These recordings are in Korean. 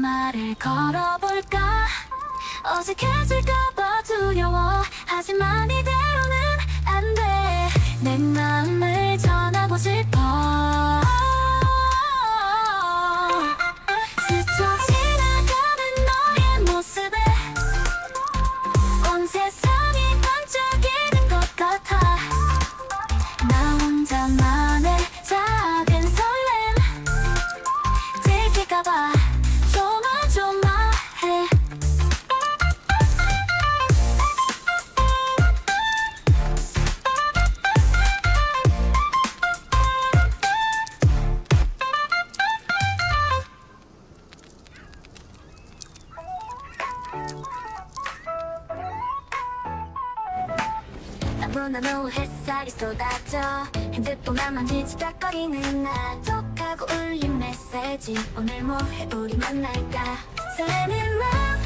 말을 걸어볼까? 어색해질까봐 두려워. 하지만 이대로는 안 돼 내 마음을 전하고 싶어. 너무나도 햇살이 쏟아져 핸드폰만 뒤지닥거리는 나 톡하고 울린 메시지. 오늘 뭐해 우리 만날까? 설레는 마음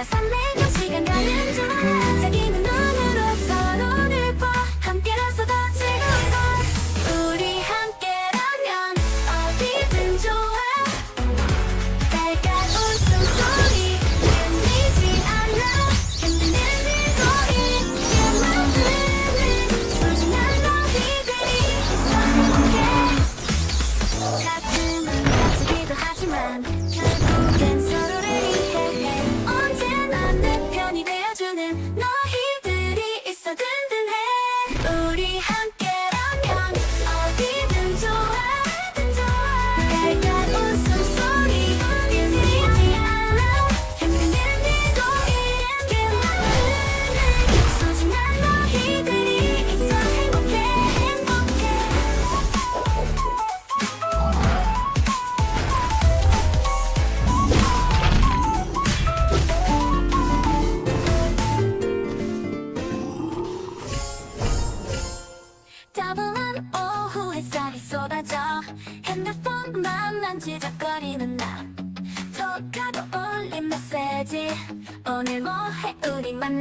바다 설레며 시간 가는 줄 많은 너희들이 있어 든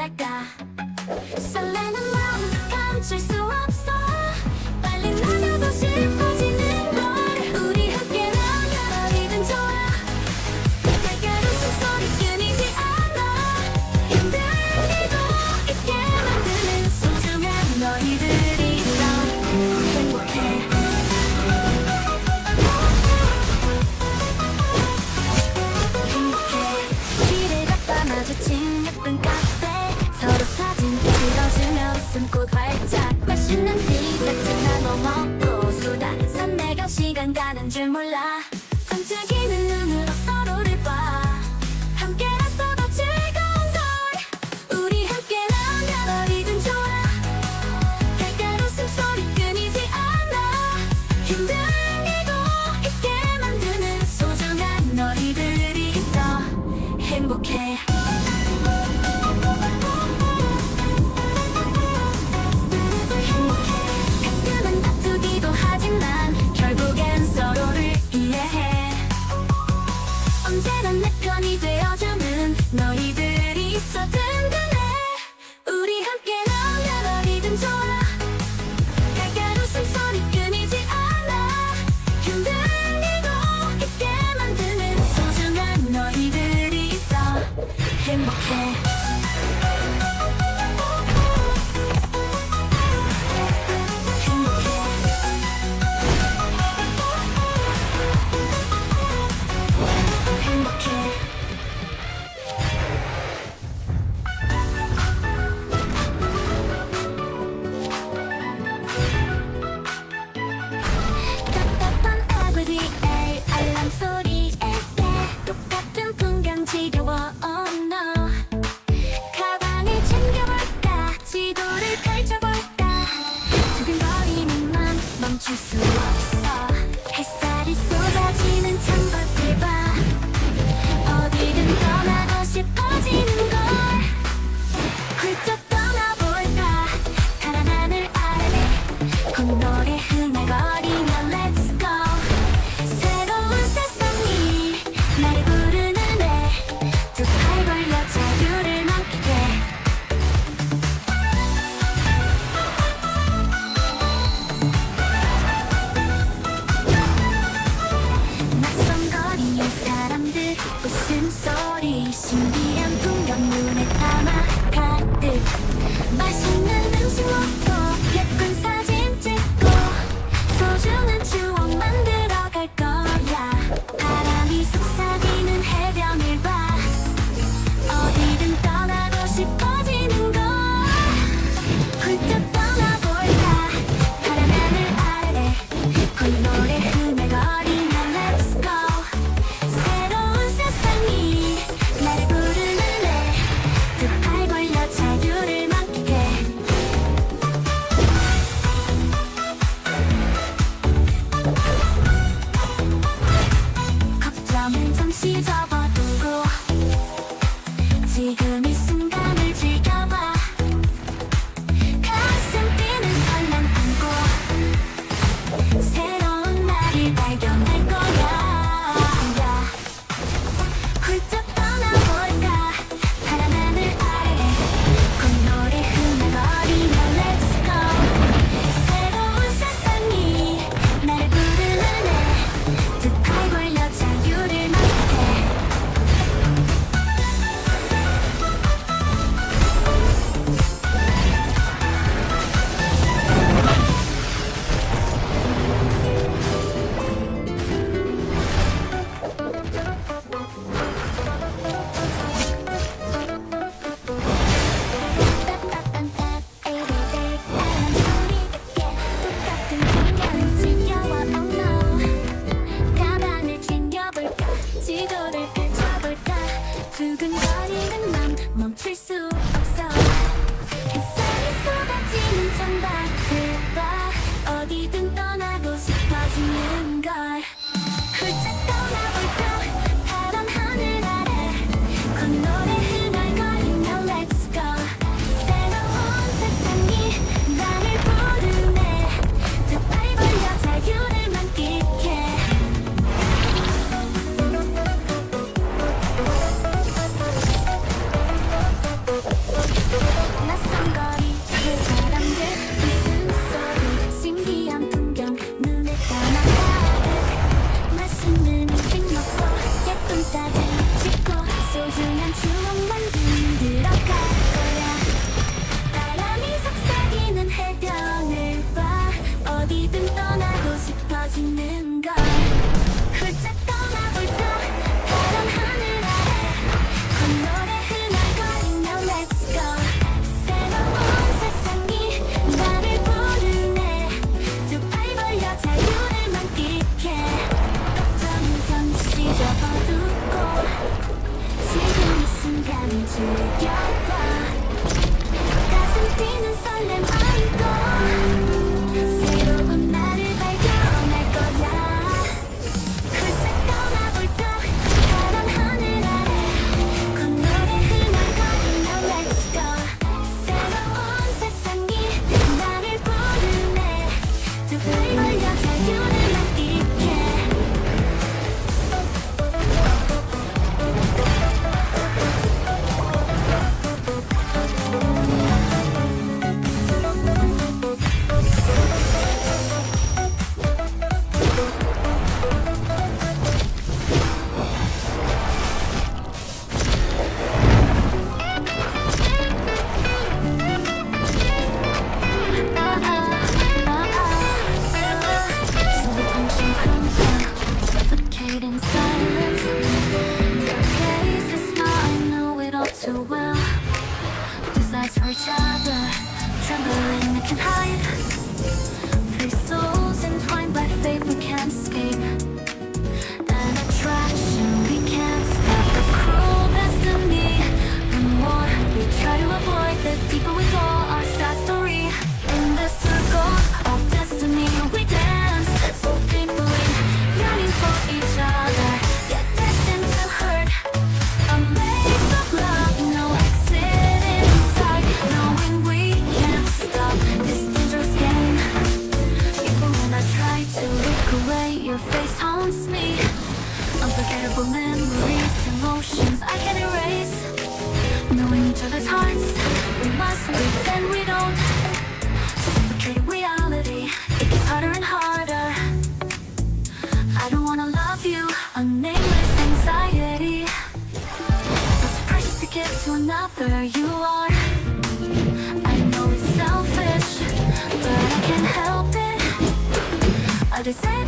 할까 설레는 마음 감출 수 없어. 빨리 나가고 싶어. 지겨워. 신기한 풍경 눈에 담아 가득 맛있는 Your face haunts me. Unforgettable memories, emotions I can erase. Knowing each other's hearts We must pretend we don't. Suffocate reality It gets harder and harder. I don't wanna love you A nameless anxiety. But too precious to give to another You are. I know it's selfish But I can't help it. A desire